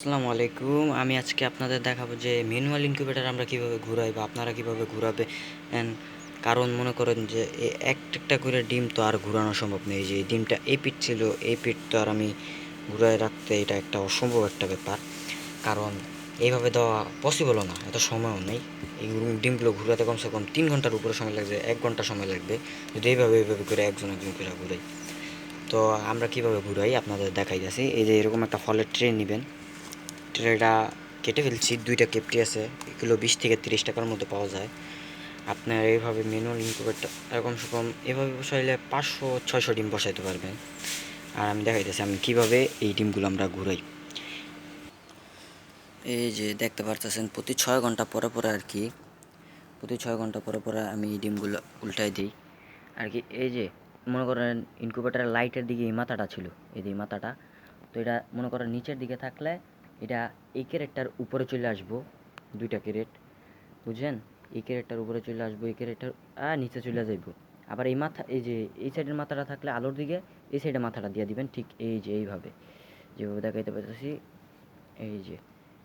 আসসালামু আলাইকুম। আমি আজকে আপনাদের দেখাবো যে ম্যানুয়াল ইনকিউবেটর আমরা কীভাবে ঘুরাই বা আপনারা কীভাবে ঘুরাবে। কারণ মনে করেন যে একটা করে ডিম তো আর ঘুরানো সম্ভব নেই। যে ডিমটা এই পিঠ ছিল, এই পিঠ তো আর আমি ঘুরায় রাখতে এটা একটা অসম্ভব একটা ব্যাপার। কারণ এইভাবে দেওয়া পসিবলও না, এত সময়ও নেই। এই ডিমগুলো ঘুরাতে কমসে কম তিন ঘণ্টার উপরে সময় লাগবে, এক ঘণ্টা সময় লাগবে। যদি এইভাবে এইভাবে করে একজন একজন করে ঘুরাই। তো আমরা কীভাবে ঘুরাই আপনাদের দেখাই যাচ্ছি এই যে এরকম একটা ফলের ট্রে নেবেন। ট্রেটা কেটে ফেলছি, দুইটা কেপটি আছে, এগুলো বিশ থেকে তিরিশ টাকার মধ্যে পাওয়া যায়। আপনার এইভাবে ম্যানুয়াল ইনকুবেটর এরকম সেরকম এভাবে বসাইলে পাঁচশো, ছয়শো ডিম বসাইতে পারবেন। আর আমি দেখাইতেছি আমি কীভাবে এই ডিমগুলো আমরা ঘুরাই। এই যে দেখতে পারতেছেন, প্রতি ছয় ঘণ্টা পরে পরে আর কি, প্রতি ছয় ঘণ্টা পরে পরে আমি এই ডিমগুলো উল্টাই দিই। আর কি, এই যে মনে করেন ইনকুবেটারের লাইটের দিকে এই মাথাটা ছিল, এই যে মাথাটা, তো এটা মনে করেন নিচের দিকে থাকলে এটা এই ক্যারেটটার উপরে চলে আসব, দুইটা ক্যারেট বুঝছেন এই ক্যারেটটার উপরে চলে আসব, এই ক্যারেটটার আর নিচে চলে যাইব। আবার এই মাথা, এই যে, এই সাইডের মাথাটা থাকলে আলোর দিকে, এই সাইডে মাথাটা দিয়ে দিবেন, ঠিক এই যে, এইভাবে। যেভাবে দেখাইতে পারতেছি এই যে,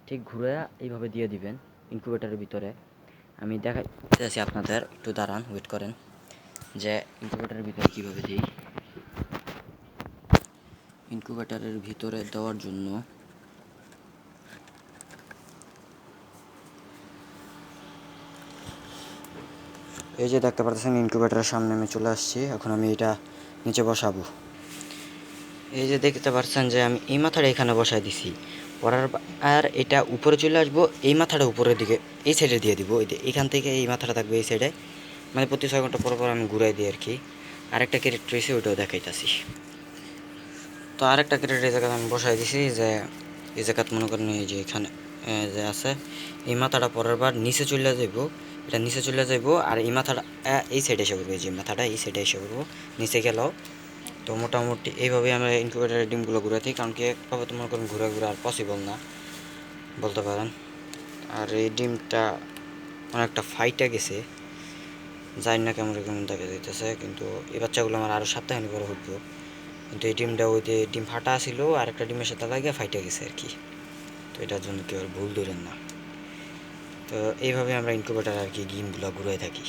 ঠিক ঘুরে এইভাবে দিয়ে দিবেন ইনকিউবেটারের ভিতরে। আমি দেখাইতেছি আপনাদের, একটু দাঁড়ান ওয়েট করেন, যে ইনকিউবেটারের ভিতরে কীভাবে দিই। ইনকিউবেটারের ভিতরে দেওয়ার জন্য এই যে দেখতে পাচ্ছেন ইনকিউবেটারের সামনে আমি চলে আসছি। এখন আমি এটা নিচে বসাবো। এই যে দেখতে পাচ্ছেন যে আমি এই মাথাটা এখানে বসাই দিছি। পরার আর এটা উপরে চলে আসব, এই মাথাটা উপরের দিকে, এই সাইডে দিয়ে দিব। যে এখান থেকে এই মাথাটা থাকবে এই সাইডে মানে প্রতি ছয় ঘণ্টা পর পর আমি ঘুরাই দিই আর কি আরেকটা ক্যারেক্ট রয়েছে, ওইটাও দেখাইতেছি। তো আরেকটা ক্যারেক্ট এই জায়গায় আমি বসাই দিছি যে, এই জায়গাত মনে করেন এই যে এখানে যে আছে, এই মাথাটা পরের বার নিচে চলে যাইব। এটা নিচে চলে যাইব, আর এই মাথাটা এই সাইডে এসে করব এই যে মাথাটা এই সাইডে এসে পড়ব। নিচে গেলেও তো মোটামুটি এইভাবে আমরা ইনকিউবেটারের ডিমগুলো ঘুরে থাকি, কারণ কি একভাবে তো মনে করেন ঘুরে ঘুরে আর পসিবল না, বলতে পারেন। আর এই ডিমটা অনেকটা ফাইটে গেছে। জানি না কেমন কেমন দেখা যাইতেছে, কিন্তু এই বাচ্চাগুলো আমার আরও সপ্তাহখানি পরে উঠবো কিন্তু এই ডিমটা ওই যে ডিম ফাটা ছিল আর একটা ডিমের সাথে লাগিয়ে ফাইটে গেছে আর কি। তো এটার জন্য কেউ আর ভুল ধরেন না। তো এইভাবে আমরা ইনকিউবেটার আর কি গেমগুলো ঘুরে থাকি।